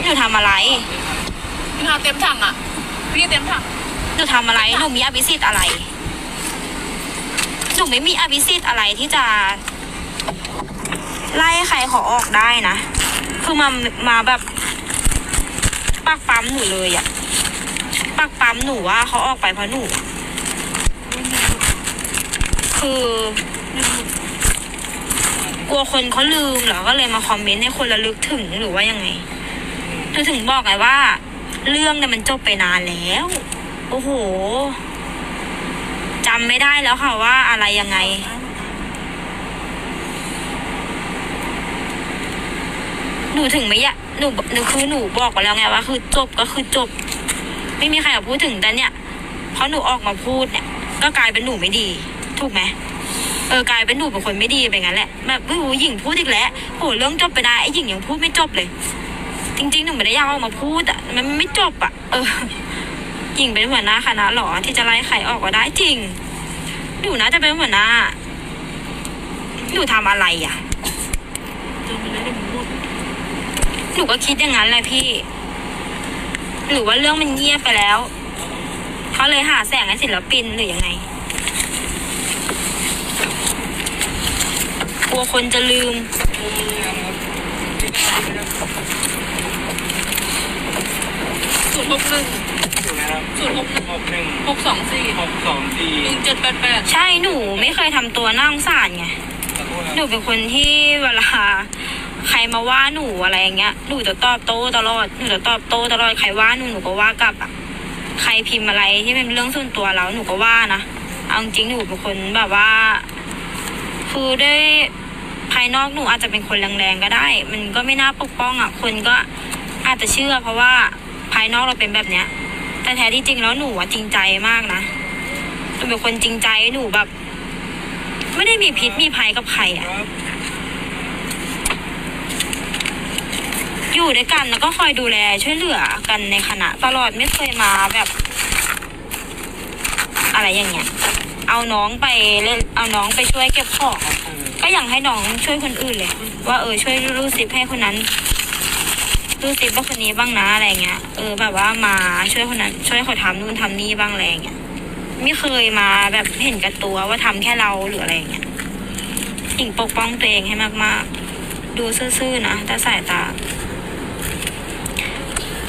หนูทำอะไรพี่เอาเต็มถังอะ พี่เต็มถัง หนูทำอะไรหนูมีอภิสิทธิ์อะไรหนูไม่มีอภิสิทธิ์อะไรที่จะไล่ใครขอออกได้นะคือมามาแบบปักปั๊มหนูเลยอะปักปั๊มหนูว่าเขาออกไปเพราะหนูอะคือกลัวคนเขาลืมเหรอก็เลยมาคอมเมนต์ให้คนระลึกถึงหรือว่ายังไง หนูถึงบอกไงว่า เรื่องเนี่ยมันจบไปนานแล้ว โอ้โหจำไม่ได้แล้วค่ะว่าอะไรยังไง หนูถึงไม่อยากหนูหนูคือหนูบอกไปแล้วไงว่า คือจบก็คือจบ ไม่มีใครอยากพูดถึงแต่เนี่ยเพราะหนูออกมาพูดเนี่ย ก็กลายเป็นหนูไม่ดี ถูกไหมเออกลายเป็นหนูเป็นคนไม่ดีไปงั้นแหละแบบโอ้โหหญิงพูดอีกแล้วโหเรื่องจบไปได้ไอ้หญิงยังพูดไม่จบเลย จริงๆหนูไม่ได้อยากออกมาพูดอะมันไม่จบอะ เออหญิงเป็นหัวหน้าคณะหรอที่จะไล่ใครออกก็ได้จริงหนูน่าจะเป็นหัวหน้าหนูทำอะไรอะจนมันได้เป็นพูดหนูก็คิดอย่างนั้นแหละพี่ หรือว่าเรื่องมันเงียบไปแล้ว เขาเลยหาแสงให้ศิลปินหรือยังไง กลัวคนจะลืม ศูนย์หกหนึ่งอยู่นะครับศูนย์หกหนึ่งหกหนึ่งหกสองสี่หกสองสี่หนึ่งเจ็ดแปดแปดใช่หนูไม่เคยทำตัวน่าสงสารไง ขอโทษหนูเป็นคนที่เวลาใครมาว่าหนูอะไรอย่างเงี้ย หนูจะตอบโต้ตลอด หนูจะตอบโต้ตลอด ใครว่าหนูหนูก็ว่ากลับอะ ใครพิมพ์อะไรที่เป็นเรื่องส่วนตัวแล้วหนูก็ว่านะ เอาจริงๆหนูเป็นคนแบบว่า คือด้วยภายนอกหนูอาจจะเป็นคนแรงๆก็ได้ มันก็ไม่น่าปกป้องอะ คนก็อาจจะเชื่อเพราะว่า ภายนอกเราเป็นแบบเนี้ย แต่แท้ที่จริงแล้วหนูอะจริงใจมากนะหนูเป็นคนจริงใจหนูแบบ ไม่ได้มีพิษมีภัยกับใครอะอยู่ด้วยกันแล้วก็คอยดูแลช่วยเหลือกันในคณะ ตลอดไม่เคยมาแบบ อะไรอย่างเงี้ย เอาน้องไปเล่นเอาน้องไปช่วยเก็บของก็อย่างให้น้องช่วยคนอื่นเลย ว่าเออช่วยรูดซิปให้คนนั้น ดซิปว่าคนนี้บ้างนะอะไรเงี้ย เออแบบว่ามาช่วยคนนั้น ช่วยเขาทำนู่นทำนี่บ้างอะไรเงี้ย ไม่เคยมาแบบเห็นกับตัวว่าทำแค่เราหรืออะไรเงี้ยหญิงปกป้องตัวเองให้มากๆ ดูซื่อๆนะแต่สายตา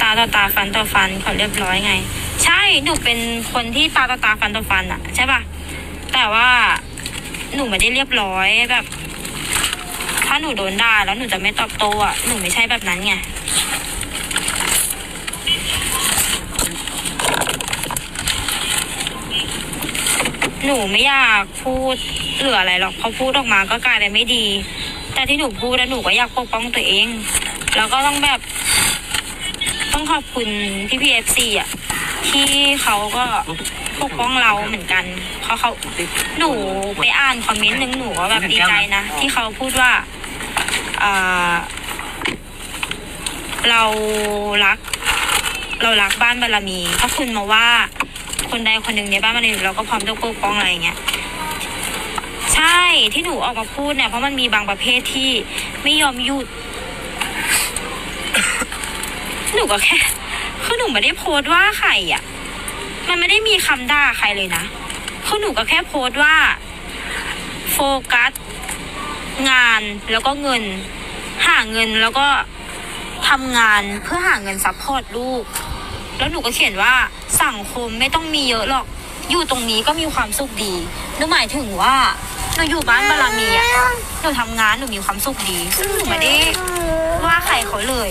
ตาต่อตาฟันต่อฟันเขาเรียบร้อยไง ใช่หนูเป็นคนที่ตาต่อตาฟันต่อฟันอะใช่ปะแต่ว่าหนูไม่ได้เรียบร้อยแบบ ถ้าหนูโดนด่าแล้วหนูจะไม่ตอบโต้อะหนูไม่ใช่แบบนั้นไงหนูไม่อยากพูดเหลืออะไรหรอกพอพูดออกมาก็กลายเป็นไม่ดี แต่ที่หนูพูดแล้วหนูก็อยากปกป้องตัวเอง แล้วก็ต้องแบบ ต้องขอบคุณพี่พีเอฟซีอะที่เขาก็ปกป้องเราเหมือนกันเพราะเขาหนูไปอ่านคอมเมนต์หนึ่งหนูก็แบบดีใจนะ ที่เขาพูดว่า เรารัก เรารักบ้านบารมี ถ้าคุณมาว่าคนใดคนหนึ่งในบ้านบารมีเราก็พร้อมจะปกป้องอะไรอย่างเงี้ยใช่ที่หนูออกมาพูดเนี่ยเพราะมันมีบางประเภทที่ไม่ยอมหยุด หนูก็แค่คือหนูไม่ได้โพสต์ว่าใครอะ มันไม่ได้มีคำด่าใครเลยนะคือหนูก็แค่โพสต์ว่า โฟกัส งานแล้วก็เงิน หาเงินแล้วก็ทำงานเพื่อหาเงินซัพพอร์ตลูก แล้วหนูก็เขียนว่าสังคมไม่ต้องมีเยอะหรอก อยู่ตรงนี้ก็มีความสุขดีหนูหมายถึงว่าหนูอยู่บ้านบารมีอะหนูทำงานหนูมีความสุขดี ซึ่งหนูไม่ได้ว่าใครเขาเลย